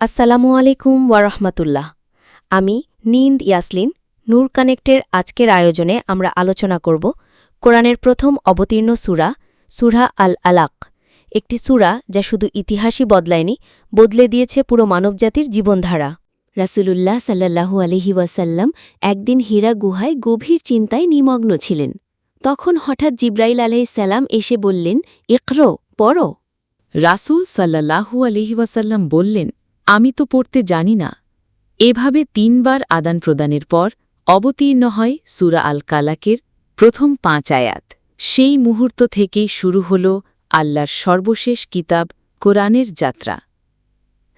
আসসালামু আলাইকুম ওয়ারহমাতুল্লাহ। আমি নিন্দ ইয়াসলিন, নূর কানেক্টের আজকের আয়োজনে আমরা আলোচনা করব কোরআনের প্রথম অবতীর্ণ সূরা, সুরা আল আলাক একটি সূরা যা শুধু ইতিহাসই বদলায়নি, বদলে দিয়েছে পুরো মানবজাতির জীবনধারা। রাসূলুল্লাহ সাল্লাল্লাহু আলহি ওয়াসাল্লাম একদিন হীরা গুহায় গভীর চিন্তায় নিমগ্ন ছিলেন। তখন হঠাৎ জিব্রাইল আলাইসাল্লাম এসে বললেন, ইকরো, পড়ো। রাসূল সাল্লাল্লাহু আলহি ওয়াসাল্লাম বললেন আমি তো পড়তে জানি না। এভাবে তিনবার আদান প্রদানের পর অবতীর্ণ হয় সুরা আল কালাকের প্রথম পাঁচ আয়াত। সেই মুহূর্ত থেকেই শুরু হল আল্লাহর সর্বশেষ কিতাব কোরআনের যাত্রা।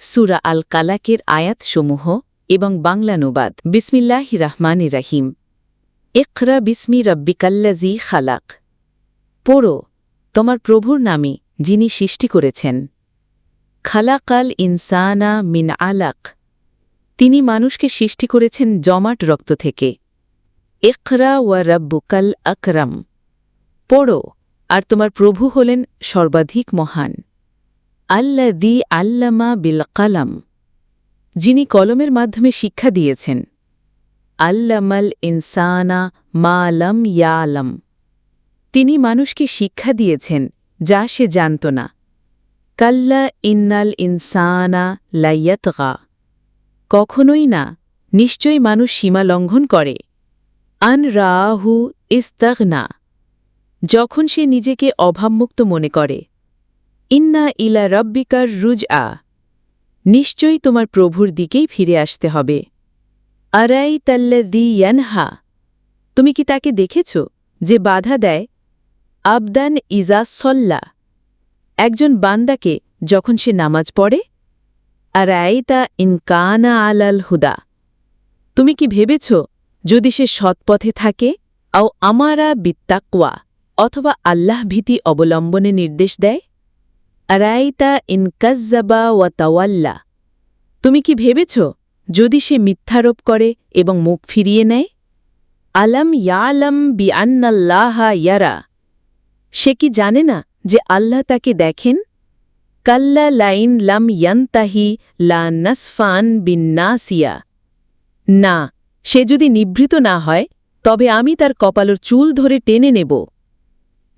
সুরা আল কালাকের আয়াতসমূহ এবং বাংলানুবাদ বিসমিল্লাহ রহমান রাহিম। ইকরা বিসমি রব্বিকাল্লাজি খালাক। পড়ো, তোমার প্রভুর নামে যিনি সৃষ্টি করেছেন। খালাকাল ইনসানা মিন আলাক। তিনি মানুষকে সৃষ্টি করেছেন জমাট রক্ত থেকে। ইকরা ওয়া রব্বুকাল আকরাম। পড়ো, আর তোমার প্রভু হলেন সর্বাধিক মহান। আল্লা দি আল্লামা বিল কালাম। যিনি কলমের মাধ্যমে শিক্ষা দিয়েছেন। আল্লামাল ইনসানা মালাম ইয়ালাম। তিনি মানুষকে শিক্ষা দিয়েছেন, যা সে জানত না। কাল্লা ইন্নাল ইনসানা লাইয়াতগা। কখনোই না, নিশ্চয়ই মানুষ সীমা লঙ্ঘন করে। আন রাহু ইস্তাগনা, যখন সে নিজেকে অভাবমুক্ত মনে করে। ইন্না ইলা রব্বিকার রুজ আ নিশ্চয়ই তোমার প্রভুর দিকেই ফিরে আসতে হবে। আরাই তাল্লাদি ইয়ানহা, তুমি কি তাকে দেখেছ যে বাধা দেয়? আবদান ইজা সল্লা। একজন বান্দাকে যখন সে নামাজ পড়ে আর আইতা ইনকানা আলাল হুদা, তুমি কি ভেবেছ যদি সে সৎপথে থাকে, আও আমারা বিত্তাকুয়া অথবা আল্লাহ ভীতি অবলম্বনে নির্দেশ দেয়? আরাইতা ইনকাজ্জাবা ওয়া তাওয়াল্লা, তুমি কি ভেবেছ যদি সে মিথ্যারোপ করে এবং মুখ ফিরিয়ে নেয়? আলম ইয়ালম বি আন্নাল্লাহা ইয়ারা, সে কি জানে না যে আল্লাহ তাকে দেখেন, কাল্লা লাইন লাম ইয়ান্তাহি লা নাসফান বিন্নাসিয়া। না, সে যদি নিভৃত না হয়, তবে আমি তার কপালর চুল ধরে টেনে নেব।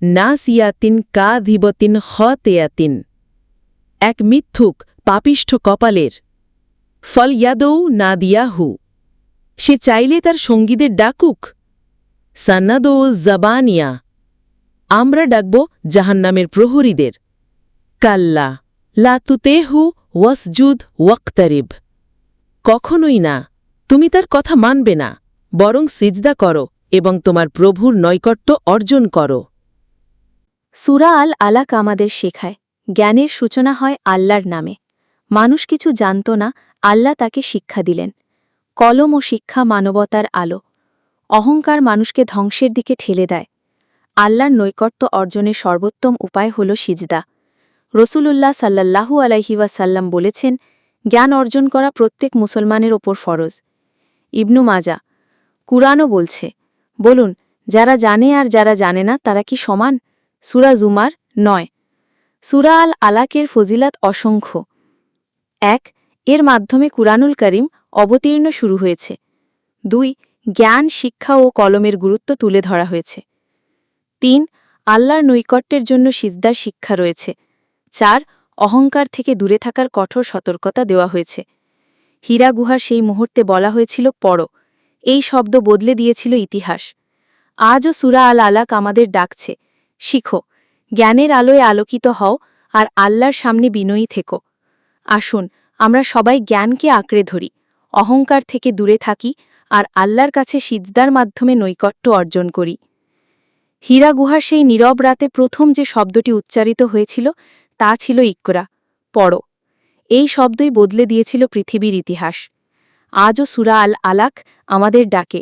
নাসিয়াতিন কা ধিবতিন খতেয়াতিন। এক মিথ্যুক পাপিষ্ঠ কপালের। ফল ইয়াদৌ না দিয়াহু সে চাইলে তার সঙ্গীদের ডাকুক। সান্নাদৌ জাবানিয়া। আমরা ডাকব জাহান্নামের প্রহরীদের। কাল্লা লাতুতেহু ওয়াসজুদ ওয়াক্তারিব। কখনোই না, তুমি তার কথা মানবে না, বরং সিজদা করো এবং তোমার প্রভুর নৈকট্য অর্জন করো। সুরা আল আলাক আমাদের শেখায়, জ্ঞানের সূচনা হয় আল্লাহর নামে। মানুষ কিছু জানত না, আল্লাহ তাকে শিক্ষা দিলেন। কলম ও শিক্ষা মানবতার আলো। অহংকার মানুষকে ধ্বংসের দিকে ঠেলে দেয়। আল্লাহর নৈকট্য অর্জনের সর্বোত্তম উপায় হল সিজদা। রসুলুল্লাহ সাল্লাল্লাহু আলাইহিওয়াসাল্লাম বলেছেন, জ্ঞান অর্জন করা প্রত্যেক মুসলমানের ওপর ফরজ। ইবনু মাজা, কুরআনও বলছে, বলুন, যারা জানে আর যারা জানে না, তারা কি সমান? সুরা জুমার নয়। সুরা আল আলাকের ফজিলাত অসংখ্য। এক, এর মাধ্যমে কুরআনুল করিম অবতীর্ণ শুরু হয়েছে। দুই, জ্ঞান, শিক্ষা ও কলমের গুরুত্ব তুলে ধরা হয়েছে। তিন, আল্লাহর নৈকট্যের জন্য সিজদার শিক্ষা রয়েছে। চার, অহংকার থেকে দূরে থাকার কঠোর সতর্কতা দেওয়া হয়েছে। হীরা গুহার সেই মুহূর্তে বলা হয়েছিল, পড়ো। এই শব্দ বদলে দিয়েছিল ইতিহাস। আজও সুরা আল আলাক আমাদের ডাকছে, শিখো, জ্ঞানের আলোয় আলোকিত হও আর আল্লাহর সামনে বিনয়ী থেকো। আসুন, আমরা সবাই জ্ঞানকে আঁকড়ে ধরি, অহংকার থেকে দূরে থাকি আর আল্লাহর কাছে সিজদার মাধ্যমে নৈকট্য অর্জন করি। হীরা গুহার সেই নীরব রাতে প্রথম যে শব্দটি উচ্চারিত হয়েছিল, তা ছিল ইকরা, পড়ো। এই শব্দই বদলে দিয়েছিল পৃথিবীর ইতিহাস। আজও সুরা আল আলাক আমাদের ডাকে,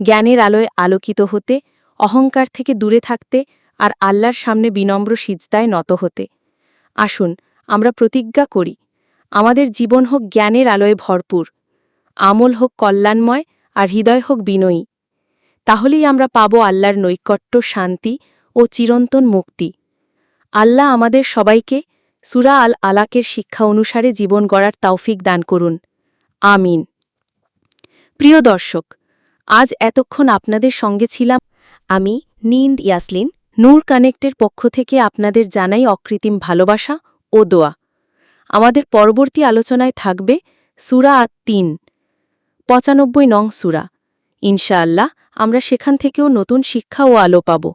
জ্ঞানের আলোয় আলোকিত হতে, অহংকার থেকে দূরে থাকতে আর আল্লাহর সামনে বিনম্র সিজদায় নত হতে। আসুন, আমরা প্রতিজ্ঞা করি, আমাদের জীবন হোক জ্ঞানের আলোয় ভরপুর, আমল হোক কল্যাণময় আর হৃদয় হোক বিনয়ী। তাহলেই আমরা পাব আল্লাহর নৈকট্য, শান্তি ও চিরন্তন মুক্তি। আল্লাহ আমাদের সবাইকে সুরা আল আলাকের শিক্ষা অনুসারে জীবন গড়ার তৌফিক দান করুন। আমিন। প্রিয় দর্শক, আজ এতক্ষণ আপনাদের সঙ্গে ছিলাম আমি, নিন্দ ইয়াসলিন, নূর কানেক্টের পক্ষ থেকে আপনাদের জানাই অকৃত্রিম ভালোবাসা ও দোয়া। আমাদের পরবর্তী আলোচনায় থাকবে সুরা আত তিন, পঁচানব্বই নং সুরা। ইনশাআল্লাহ, আমরা সেখান থেকেও নতুন শিক্ষা ও আলো পাব।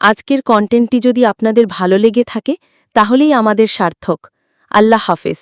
আজকের কন্টেন্টটি যদি আপনাদের ভালো লেগে থাকে, তাহলেই আমাদের সার্থক। আল্লাহ হাফেজ।